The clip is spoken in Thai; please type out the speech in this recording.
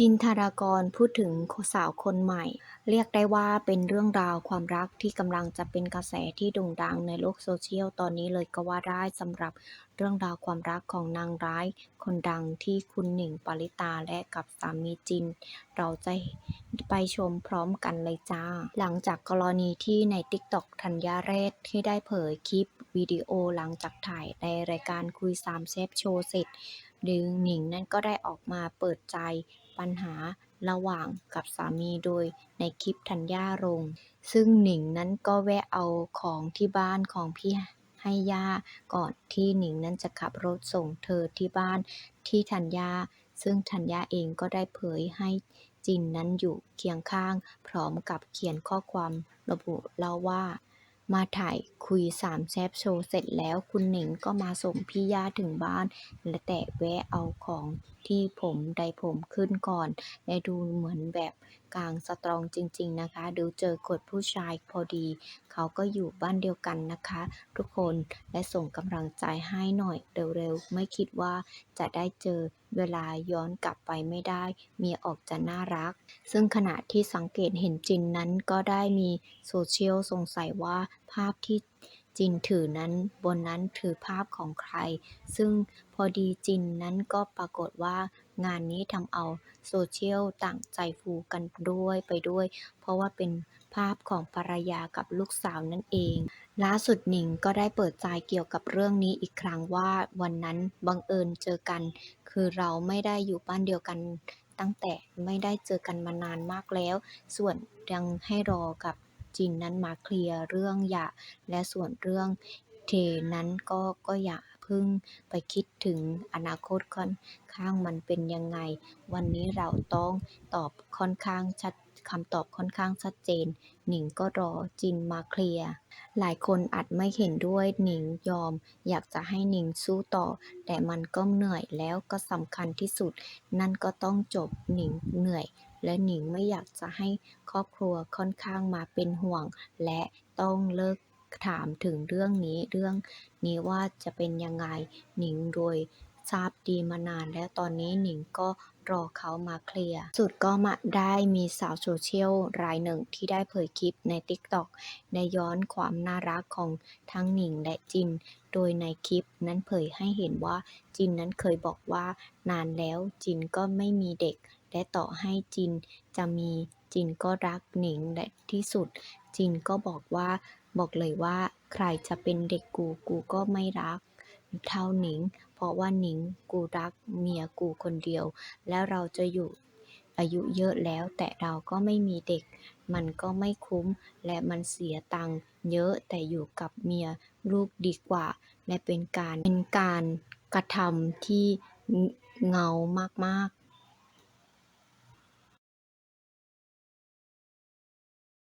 จินทรากร พูดถึงสาวคนใหม่ เรียกได้ว่าเป็นเรื่องราวความรักที่กำลังจะเป็นกระแสที่โด่งดังในโลกโซเชียลตอนนี้เลยก็ว่าได้สำหรับเรื่องราวความรักของนางร้ายคนดังที่คุณหนิงปณิตาและกับสามีจิน เราจะไปชมพร้อมกันเลยจ้า หลังจากกรณีที่ใน TikTok ธัญญาเรศที่ได้เผยคลิปวิดีโอหลังจากถ่ายในรายการคุยสามเซฟโชว์เสร็จดึงหนิงนั้นก็ได้ออกมาเปิดใจ ปัญหาระหว่างกับสามีโดยในคลิปธัญญาลงซึ่งหนิงนั้นก็แวะเอาของที่บ้านของพี่ให้ย่าก่อนที่หนิงนั้นจะขับรถส่งเธอที่บ้านที่ธัญญา ซึ่งธัญญาเองก็ได้เผยให้จินนั้นอยู่เคียงข้าง พร้อมกับเขียนข้อความระบุเล่าว่า มาถ่ายคุยสามแซบโชว์เสร็จแล้วคุณหนิงก็มาส่งพี่ย่าถึงบ้าน และแต่แวะเอาของที่ผมไดผมขึ้นก่อน และดูเหมือนแบบ กลางสตรองจริง ๆ นะคะดูเจอกดผู้ชายพอดี เขาก็อยู่บ้านเดียวกันนะคะ ทุกคนและส่งกำลังใจให้หน่อยเร็วๆ ไม่คิดว่าจะได้เจอเวลาย้อนกลับไปไม่ได้ เมียออกจะน่ารัก ซึ่งขณะที่สังเกตเห็นจินนั้นก็ได้มีโซเชียลสงสัยว่าภาพที่ จินถือนั้นบนนั้นถือภาพของใคร ซึ่งพอดีจินนั้นก็ปรากฏว่างานนี้ทำเอาโซเชียลต่างใจฟูกันด้วยไปด้วย เพราะว่าเป็นภาพของภรรยากับลูกสาวนั่นเอง ล่าสุดหนิงก็ได้เปิดใจเกี่ยวกับเรื่องนี้อีกครั้งว่าวันนั้นบังเอิญเจอกัน คือเราไม่ได้อยู่บ้านเดียวกัน ตั้งแต่ไม่ได้เจอกันมานานมากแล้ว ส่วนยังให้รอกับ จินนั้นมาเคลียร์เรื่องหย่า และส่วนเรื่องเทนั้นก็ก็อย่าพิ่งไปคิดถึงอนาคตค่อนข้างมันเป็นยังไง วันนี้เราต้องตอบค่อนข้างชัดคำตอบค่อนข้างชัดเจน หนิงก็รอจินมาเคลียร์หลายคนอาจไม่เห็นด้วยหนิงยอม อยากจะให้หนิงสู้ต่อ แต่มันก็เหนื่อยแล้วก็สำคัญที่สุด นั่นก็ต้องจบหนิงเหนื่อย และหนิงไม่อยากจะให้ครอบครัวค่อนข้างมาเป็นห่วง และต้องเลิกถามถึงเรื่องนี้เรื่องนี้ว่าจะเป็นยังไงหนิงโดยทราบดีมานานแล้วตอนนี้หนิงก็รอเขามาเคลียร์สุดก็มาได้มีสาวโซเชียลรายหนึ่งที่ได้เผยคลิปใน TikTok ในย้อนความน่ารักของทั้งหนิงและจิน โดยในคลิปนั้นเผยให้เห็นว่าจินนั้นเคยบอกว่านานแล้วจินก็ไม่มีเด็ก และต่อให้จินจะมีจินก็รักหนิงและที่สุด จินก็บอกว่าบอกเลยว่าใครจะเป็นเด็กกูกูก็ไม่รักเท่าหนิง เพราะว่าหนิงกูรักเมียกูคนเดียว แล้วเราจะอยู่อายุเยอะแล้วแต่เราก็ไม่มีเด็ก มันก็ไม่คุ้มและมันเสียตังค์เยอะแต่อยู่กับเมียลูกดีกว่า และเป็นการเป็นการกระทำที่เงามากๆ